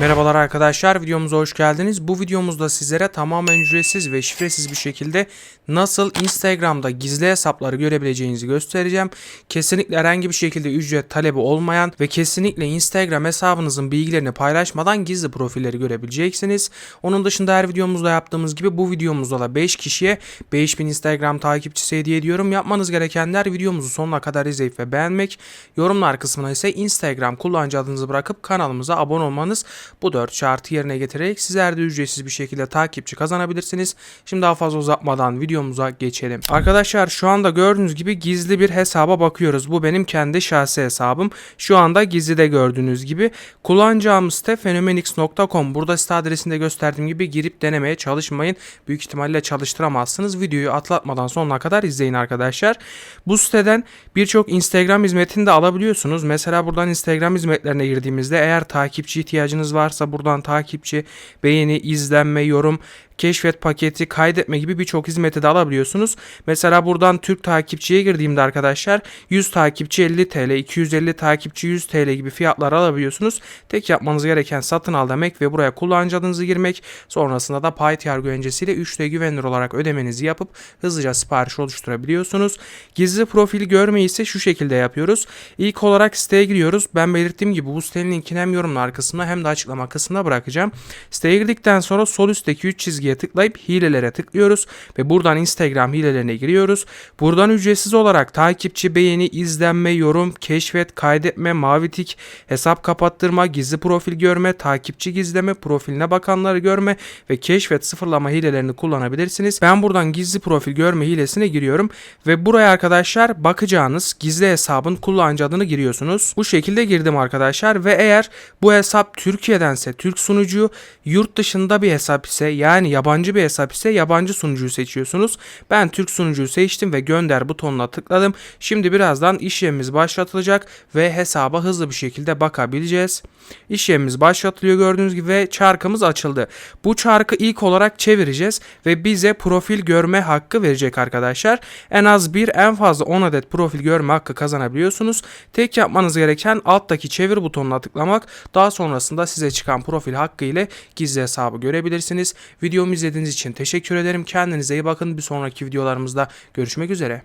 Merhabalar arkadaşlar videomuza hoş geldiniz. Bu videomuzda sizlere tamamen ücretsiz ve şifresiz bir şekilde nasıl Instagram'da gizli hesapları görebileceğinizi göstereceğim. Kesinlikle herhangi bir şekilde ücret talebi olmayan ve kesinlikle Instagram hesabınızın bilgilerini paylaşmadan gizli profilleri görebileceksiniz. Onun dışında her videomuzda yaptığımız gibi bu videomuzda da 5 kişiye 5000 Instagram takipçisi hediye ediyorum. Yapmanız gerekenler videomuzu sonuna kadar izleyip ve beğenmek. Yorumlar kısmına ise Instagram kullanıcı adınızı bırakıp kanalımıza abone olmanız. Bu 4 şartı yerine getirerek sizler de ücretsiz bir şekilde takipçi kazanabilirsiniz. Şimdi daha fazla uzatmadan videomuza geçelim. Arkadaşlar şu anda gördüğünüz gibi gizli bir hesaba bakıyoruz. Bu benim kendi şahsi hesabım. Şu anda gizlide gördüğünüz gibi. Kullanacağım site phenomenix.com. Burada site adresinde gösterdiğim gibi girip denemeye çalışmayın. Büyük ihtimalle çalıştıramazsınız. Videoyu atlatmadan sonuna kadar izleyin arkadaşlar. Bu siteden birçok Instagram hizmetini de alabiliyorsunuz. Mesela buradan Instagram hizmetlerine girdiğimizde eğer takipçi ihtiyacınız varsa buradan takipçi, beğeni, izlenme, yorum, keşfet paketi, kaydetme gibi birçok hizmeti de alabiliyorsunuz. Mesela buradan Türk takipçiye girdiğimde arkadaşlar 100 takipçi 50 TL, 250 takipçi 100 TL gibi fiyatlar alabiliyorsunuz. Tek yapmanız gereken satın al demek ve buraya kullanıcı adınızı girmek. Sonrasında da PyTR güvencesiyle 3D güvenilir olarak ödemenizi yapıp hızlıca sipariş oluşturabiliyorsunuz. Gizli profil görmeyi ise şu şekilde yapıyoruz. İlk olarak siteye giriyoruz. Ben belirttiğim gibi bu sitenin linkini hem yorumlar kısmına hem de açıklama kısmına bırakacağım. Siteye girdikten sonra sol üstteki 3 çizgiye tıklayıp hilelere tıklıyoruz ve buradan Instagram hilelerine giriyoruz. Buradan ücretsiz olarak takipçi, beğeni, izlenme, yorum, keşfet, kaydetme, mavi tik, hesap kapattırma, gizli profil görme, takipçi gizleme, profiline bakanları görme ve keşfet sıfırlama hilelerini kullanabilirsiniz. Ben buradan gizli profil görme hilesine giriyorum ve buraya arkadaşlar bakacağınız gizli hesabın kullanıcı adını giriyorsunuz. Bu şekilde girdim arkadaşlar ve eğer bu hesap Türkiye'dense Türk sunucu, yurt dışında bir hesap ise yani yabancı bir hesap ise yabancı sunucuyu seçiyorsunuz. Ben Türk sunucuyu seçtim ve gönder butonuna tıkladım. Şimdi birazdan işlemimiz başlatılacak ve hesaba hızlı bir şekilde bakabileceğiz. İşlemimiz başlatılıyor gördüğünüz gibi ve çarkımız açıldı. Bu çarkı ilk olarak çevireceğiz ve bize profil görme hakkı verecek arkadaşlar. En az bir en fazla 10 adet profil görme hakkı kazanabiliyorsunuz. Tek yapmanız gereken alttaki çevir butonuna tıklamak. Daha sonrasında size çıkan profil hakkı ile gizli hesabı görebilirsiniz. Videomu izlediğiniz için teşekkür ederim. Kendinize iyi bakın. Bir sonraki videolarımızda görüşmek üzere.